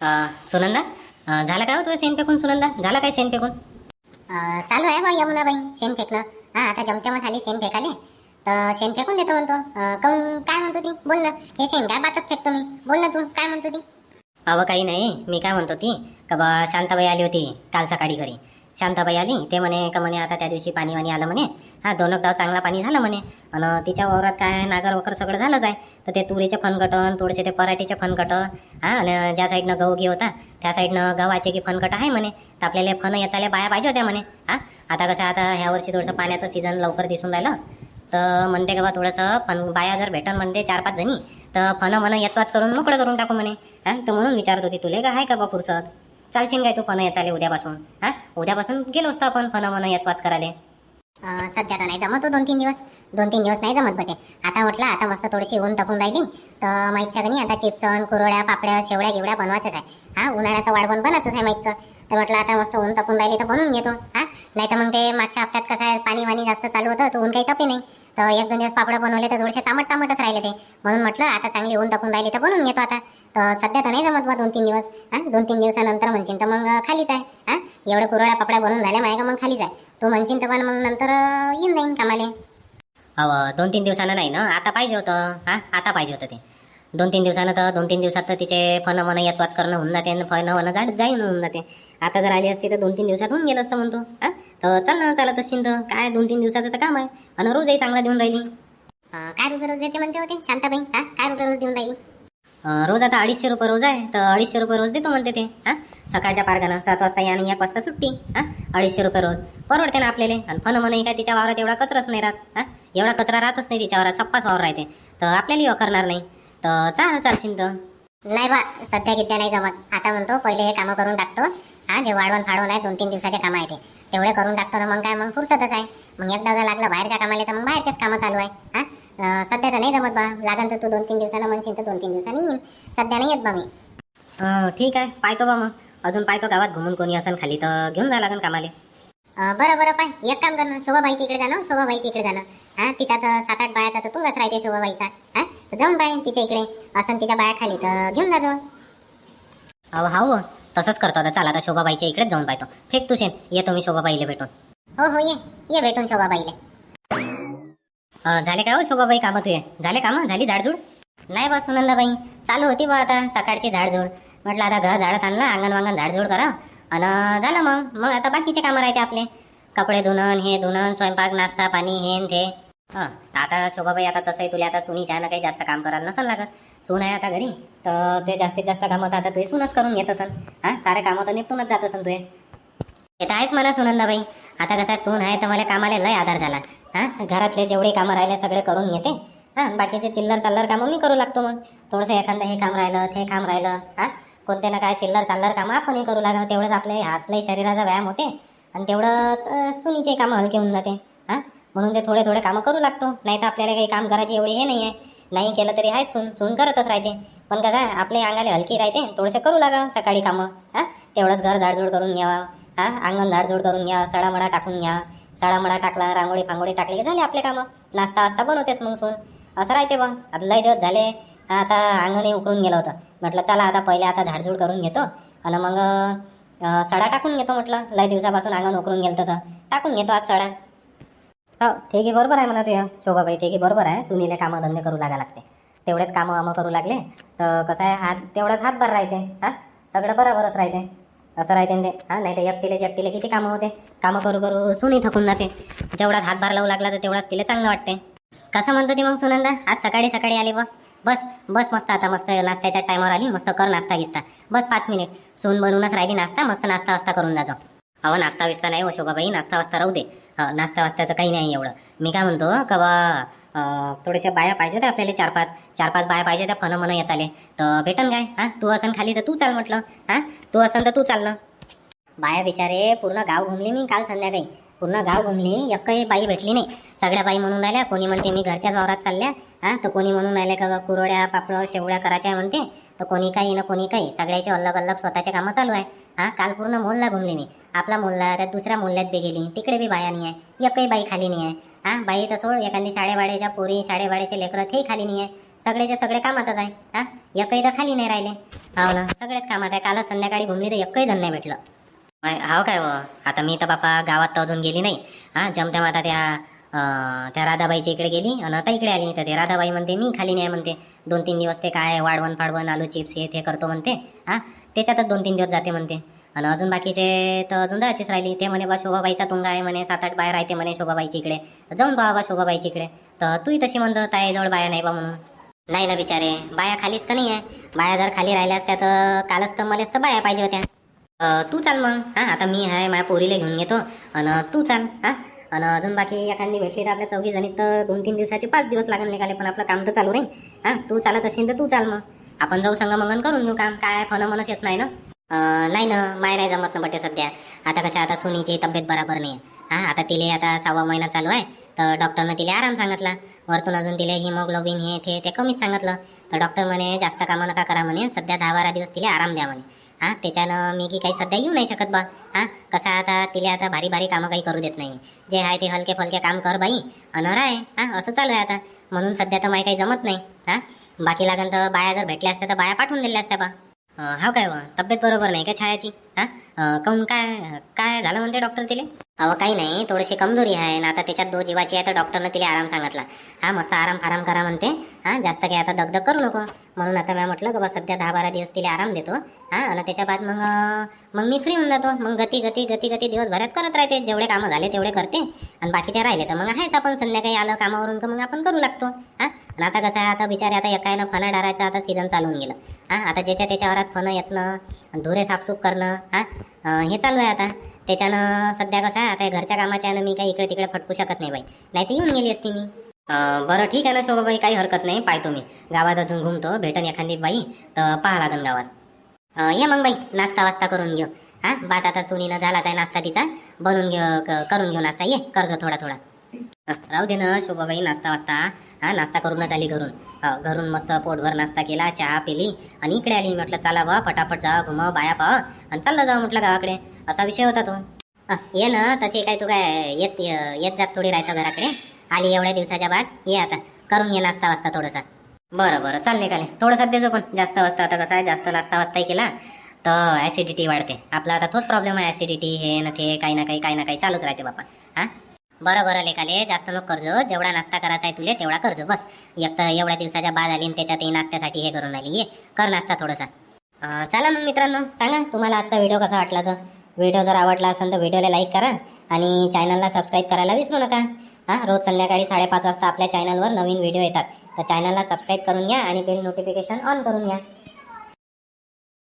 अं, सुनंदा? झाला काय हो तुझं शेण फेकून सुनंदा? झाला काय शेण फेकून? चालू आहे बा यमुनाबाई शेण फेकणं. हा आता जमते मग आली शेण फेकाले. तर शेण फेकून देतो म्हणतो. काहून काय म्हणतो ती? बोल ना. हे शेण काय बातच फेकतो मी? बोल ना तू काय म्हणतो ती? अवं काही नाही. मी काय म्हणतो ती? का बा शांताबाई आली होती काल सकाळी घरी. शांताबाई आली. ते म्हणे का म्हणे आता त्या दिवशी पाणी वाणी आलं म्हणे. हा दोन गाव चांगला पाणी झालं म्हणे. आणि तिच्या वावरात काय नागर वगैरे सगळं झालंच आहे. तर ते तुरीचे फनकटन थोडेसे ते पराठीचे फनकट हा आणि ज्या साईडनं गहू घे होता त्या साईडनं गव्हाचे की फनकट आहे म्हणे. तर आपल्याला फन याचाले बाया पाहिजे होत्या म्हणे. हा आता कसं आता ह्या वर्षी थोडंसं पाण्याचं सीझन लवकर दिसून राहिलं. तर म्हणते का बा थोडंसं फन बाया जर भेटन म्हणते चार पाच जणी तर फन म्हणा याचवाच करून मोकळं करून टाकू म्हणे. हा तर म्हणून विचारत होती तुले का आहे का बा फुरसत? चालशील काय तू फन याचाले उद्यापासून? हा? उद्यापासून गेलो असतो आपण फन म्हणा याचवाच करायला. अं, सध्या तर नाही जमत हो, दोन तीन दिवस. दोन तीन दिवस नाही जमत बटे. आता म्हटलं आता मस्त थोडीशी ऊन तपून राहिली. तर माहीतच्या नाही आता चिप्सन कुरोड्या पापड्या शेवड्या गिवड्या बनवायचंच आहे. हा उन्हाळ्याचं वाढवण बनायचंच आहे माहीतचं. तर म्हटलं आता मस्त ऊन तपून राहिली तर बनवून घेतो. हा? नाही तर मग ते मागच्या हप्त्यात कसं आहे पाणी वाणी जास्त चालू होतं तर ऊन काही तपे नाही. तर एक दोन दिवस पापड बनवले तर थोडेसे तामट तामटच राहिले ते. म्हणून म्हटलं आता चांगली ऊन तपून राहिली तर बनवून घेतो आता. तर सध्या तर नाही जमत बा दोन तीन दिवस. हा दोन तीन दिवसानंतर म्हणशील तर मग खालीच आहे. हा एवढ्या कुरड्या पापड्या बनवून झाल्या माहिती का मग खालीच आहे. तू म्हणशील तर पण मग नंतर येईन जाईन कामाले. अव दोन तीन दिवसानं नाही ना? आता पाहिजे होतं. हा आता पाहिजे होतं ते. दोन तीन दिवसानं तर दोन तीन दिवसात तर तिचे फन म्हणा याचवाच करणं होऊन जाते आणि फन म्हणा जाड जाईन होऊन जाते. आता जर आली असती तर दोन तीन दिवसात होऊन गेलं असतं म्हणतो. हा तर चल ना चालत असशील तर. काय दोन तीन दिवसाचं तर काम आहे. आणि रोजही चांगला देऊन राहिली. काय रुपये रोज देते म्हणते होते शांताबाई. हा काय रुपये रोज देऊन राहिली. रोज आता अडीचशे रुपये रोज आहे तर अडीचशे रुपये रोज देतो म्हणते ते हा? सकाळच्या पारगानं सात वाजता या आणि एक वाजता सुट्टी हा? अडीचशे रुपये रोज. परवडते ना आपल्याला. आणि फन म्हणे काय तिच्या वावरात एवढा कचराच नाही राहत हा? एवढा कचरा राहतच नाही तिच्या वावरात सप्पाच वावर राहते. तर आपल्यालाही करणार नाही. तर चाल चालशील तर नाही बा सध्या किद्या नाही जमत. आता म्हणतो पहिले हे कामं करून टाकतो. हा जे वाढवण फाडवण आहे दोन तीन दिवसाचे कामं आहे ते. तेवढे करून टाकतो ना मग काय मग फुरसतच आहे. मग एकदा जर लागलं बाहेरच्या कामाला तर मग बाहेरचेच कामं चालू आहे हा? सध्या तर नाही जमत बा. लागन तर तू दोन तीन दिवसानं म्हणशील तर दोन तीन दिवसांनी येईन. सध्या नाही येत बा मी. ठीक आहे. पाहतो बा मग. अजून पाहतो गावात घुमून कोणी असन खाली तर घेऊन जा लागन कामाले. अं, बरं बरं पाय. एक काम कर ना. शोभाबाईच्या इकडे जाणं शोभाबाईच्या इकडे जाणं हा तिचा तर सात आठ बायाचा तर तुंगच राहते शोभाबाईचा. हा जाऊन पाय तिच्या इकडे. असं तिच्या बाया खाली तर घेऊन जाजो अहो हाव तसंच करतो आता. चला आता शोभाबाईच्या इकडेच जाऊन पाहतो. फेक तू शेण येतो मी शोभाबाईला भेटून. हो हो ये. ये भेटून शोभाबाईले. झाले काय हो शोभाबाई कामं तुझे? झाले कामं? झाली झाडझूड नाही बस सुनंदाबाई. चालू होती बा आता सकाळची झाडझूड म्हटलं आता घर झाडत आणलं अंगण वांगण झाडझूड करा. आणि झालं मग. मग आता बाकीचे कामं राहते आपले. कपडे धुणं हे धुणं स्वयंपाक नाश्ता पाणी हे ते. हं. आता शोभाबाई आता तसंही तुला आता सुनीच्या ना काही जास्त काम करायला नसेल लागत. सून आहे आता घरी. तर ते जास्तीत जास्त कामं तर आता तुझे सूनच करून घेत असन. हा? सारे कामं तर निपटूनच जात असन तुझे. ते तर आहेच म्हणा सुनंदाबाई. आता कसं आहे, सून आहे तर मला कामाला लय आधार झाला. हां? घरातले जेवढे कामं राहिले सगळे करून घेते. हां? बाकीचे चिल्लर चाल्लर कामं मी करू लागतो मग. थोडंसं एखादं हे काम राहिलं ते काम राहिलं हा? कोणते ना काय चिल्लर चाल्लर कामं आपणही करू लागलं. तेवढंच आपले हातले शरीराचा व्यायाम होते. आणि तेवढंच सुनीचे कामं हलके होऊन जाते. हां? म्हणून ते थोडे थोडे कामं करू लागतो. नाही तर आपल्याला काही काम करायची एवढी हे नाही आहे नाही केलं तरी आहे सून सून करतच राहते. पण कसं आहे आपले अंगाले हलकी राहते. थोडेसे करू लागा सकाळी कामं. हां? तेवढंच घर झाडझूड करून घ्यावा. हा? अंगण झाडझूड करून घ्या सडामडा टाकून घ्या सडामडा टाकला रांगोळी फांगोळी टाकली की झाले आपले कामं. नाश्ता वास्ता बनवतेस मग सून. असं राहते बा. आता लय दिवस झाले आता अंगणही उकरून गेलं होतं. म्हटलं चला आता पहिले आता झाडझूड करून घेतो आणि मग सडा टाकून घेतो म्हटलं. लय दिवसापासून अंगण उकरून गेलं तर टाकून घेतो आज सडा. हो ते की बरोबर आहे म्हणा तुझ्या शोभाबाई. ते की बरोबर आहे. सुनीले कामं धंदे करू लागा लागते. तेवढेच कामं वामं करू लागले. तर कसं आहे? हात तेवढाच हातभार राहते. हा? सगळं बरोबरच राहते. असं राहते ते. हा नाही तर एकटीले एकटीले किती कामं होते? कामं करू करू सुनी थकून जाते. जेवढाच हातभार लावू लागला तर तेवढाच तिला चांगलं वाटते. कसं म्हणतो ती मग सुनंदा? आज सकाळी सकाळी आली व बस बस मस्त आता मस्त नाश्त्याच्या टायमावर आली. मस्त कर नाश्ता गिस्ता बस पाच मिनिट सून बनवूनच राहिली नाश्ता. मस्त नाश्ता वास्ता करून जातो अहो नाश्ता विस्ता नाही हो शोभाबाई. नाश्ता वास्ता राहू दे. नाश्ता वास्त्याचं काही नाही एवढं. मी काय म्हणतो? का बा थोड्याशा बाया पाहिजे होत्या आपल्याला चार पाच चार पाच बाया पाहिजे त्या फन म्हणा याचाले तर भेटन काय? हा तू असन खाली तर तू चाल म्हटलं. हा तू असन तर तू चाल ना. बाया बिचारे पूर्ण गाव घुमली मी काल संध्याकाळी. पूर्ण गाव घुमली एकही बाई भेटली नाही. सगळ्या बाई म्हणून राहिल्या कोणी म्हणते मी घरच्याच वावरात चालल्या. हा तर कोणी म्हणून राहिल्या का बा कुरड्या पापड शेवड्या करायच्या म्हणते. तर कोणी काही ना कोणी काही सगळ्याचे अलग अलग स्वतःचे कामं चालू आहे. हा काल पूर्ण मोलला घुमली मी. आपला मोलला त्यात दुसऱ्या मोल्ल्यात बी गेली. तिकडे बी बाया नाही आहे. एकही बाई खाली नाही आहे. हा बाई तर सोड एखादी शाळेवाड्याच्या पोरी शाळेवाड्याचे लेकरं तेही खाली नाही आहे सगळेचे सगळे कामातच आहे हा? एकही तर खाली नाही राहिले. हो ना सगळेच कामात आहे. कालच संध्याकाळी घुमली तर एकही जण नाही भेटलं. हाव काय व? आता मी तर बापा गावात तर अजून गेली नाही. हा जमत्या माता त्या त्या राधाबाईच्या इकडे गेली आणि आता इकडे आली तर ते राधाबाई म्हणते मी खाली नाही म्हणते. दोन तीन दिवस ते काय वाढवण फाडवण आलू चिप्स हे ते करतो म्हणते. हा त्याच्यातच दोन तीन दिवस जाते म्हणते. आणि अजून बाकीचे तर अजून जायचीच राहिली. ते म्हणे बा शोभाबाईचा तुंगा आहे म्हणे सात आठ बाया राहते म्हणे शोभाबाईची इकडे. तर जाऊन बा बा शोभाबाईची इकडे. तर तूही तशी म्हणतो ताईजवळ बाया नाही बा म्हणून. नाही ना बिचारे बाया खालीच तर नाही आहे बाया जर खाली राहिल्या असत्या तर कालच तर मलाच तर बाया पाहिजे होत्या. तू चाल मग. हा आता मी आहे माझ्या पोरीला घेऊन घेतो आणि तू चाल हा. आणि अजून बाकी एखादी भेटली तर आपल्या चौघी जणी तर दोन तीन दिवसाचे पाच दिवस लागून निघाले पण आपलं काम तर चालू राहील हा तू चालत असेल तर तू चाल मग. आपण जाऊ संगमंगन करून घेऊ काम. काय फन मनच येत नाही ना? नाही ना माय नाही जमत ना बटे सध्या. आता कसं आता सुनीची तब्येत बरोबर नाही आहे हा आता तिले आता सहावा महिना चालू आहे तर डॉक्टरनं तिला आराम सांगितला. वरतून अजून तिला हिमोग्लोबिन हे ते ते कमीच सांगितलं. तर डॉक्टर म्हणे जास्त कामं नका करा म्हणे सध्या दहा बारा दिवस तिला आराम द्या म्हणे. हा त्याच्यानं मी की काही सध्या येऊ नाही शकत बा. हा कसं आता तिला आता भारी भारी कामं काही करू देत नाही जे आहे ते हलके फलके काम कर बाई. अनर आहे हा असं चालू आहे आता. म्हणून सध्या तर माही काही जमत नाही. हा बाकी लागन तर बाया जर भेटल्या असत्या तर बाया पाठवून दिल्या असत्या बा. हो, हा काय वा तब्येत बरोबर नाही का छायाची हा? काऊन काय काय झालं म्हणते डॉक्टर तिले? अहो काही नाही थोडीशी कमजोरी आहे ना आता त्याच्यात दो जीवाची आहे तर डॉक्टरनं तिला आराम सांगितला. हा मस्त आराम फाराम करा म्हणते. हा जास्त काही आता दगदग करू नको. म्हणून आता मी म्हटलं की बा सध्या दहा बारा दिवस तिला आराम देतो. हा आणि त्याच्या बाद मग मग मी फ्री होऊन जातो. मग गती गती गती गती दिवसभरात करत राहते. जेवढे कामं झाले तेवढे करते. आणि बाकीचे राहिले तर मग आहेच आपण. संध्याकाळी आलं कामावरून तर मग आपण करू लागतो. हा आणि आता कसं आहे आता बिचारे आता एकायनं फणं डारायचा आता सीझन चालून गेलं. हा आता ज्याच्या त्याच्या वरात फणं येचणं धुरे साफसूफ करणं हा? हे चालू आहे आता. त्याच्यानं सध्या कसं आहे आता हे घरच्या कामाच्या मी काही इकडे तिकडे फटकू शकत नाही बाई. नाही तर येऊन गेली असती मी. बरं ठीक आहे ना शोभाबाई काही हरकत नाही. पाहतो मी गावात अजून घुमतो. भेटन एखादी बाई तर पाहा लागन गावात. ये मग बाई. नाश्ता वास्ता करून घेऊ. हा? बात आता सुनीनं झालाच आहे नाश्ता तिचा. बनवून घेऊ क- करून घेऊ नाश्ता. ये करजो थोडा थोडा. राहू दे ना शोभाबाई नाश्ता वास्ता. हा नाश्ता करूनच आली घरून. हो, घरून मस्त पोटभर नाश्ता केला चहा पिली आणि इकडे आली. म्हटलं चला बा पटापट जा घुमाव बाया पाव आणि चाललं जाऊ म्हटलं गावाकडे. असा विषय होता तो. ये ना तसे काय तू काय येत येत जात थोडी राहतं घराकडे? आली एवढ्या दिवसाच्या बाद. ये आता करून घे नाश्ता वास्ता थोडासा. बरं बरं चालले काले. थोडंसं देजो पण. जास्त वाजता आता कसं आहे? जास्त नाश्ता वाजताही केला तर ॲसिडिटी वाढते. आपला आता तोच प्रॉब्लेम आहे ॲसिडिटी हे न ते काही ना काही काही ना काही चालूच राहते बापा. हा? बरं बरं लेखाले जास्त नको करजो. जेवढा नाश्ता करायचा आहे तुले तेवढा करजो बस. एक तर एवढ्या दिवसाच्या बाद आली त्याच्यात त्याच्यातही नाश्त्यासाठी हे करून आली ये कर नाश्ता थोडासा. चला मग मित्रांनो सांगा तुम्हाला आजचा व्हिडिओ कसा वाटला तर व्हिडिओ जर आवडला असेल तर व्हिडिओला लाईक करा आणि चॅनलला सबस्क्राईब करायला विसरू नका. हां रोज संध्याकाळी साडेपाच वाजता आपल्या चॅनलवर नवीन व्हिडिओ येतात. तर चॅनलला सबस्क्राईब करून घ्या आणि बेल नोटिफिकेशन ऑन करून घ्या.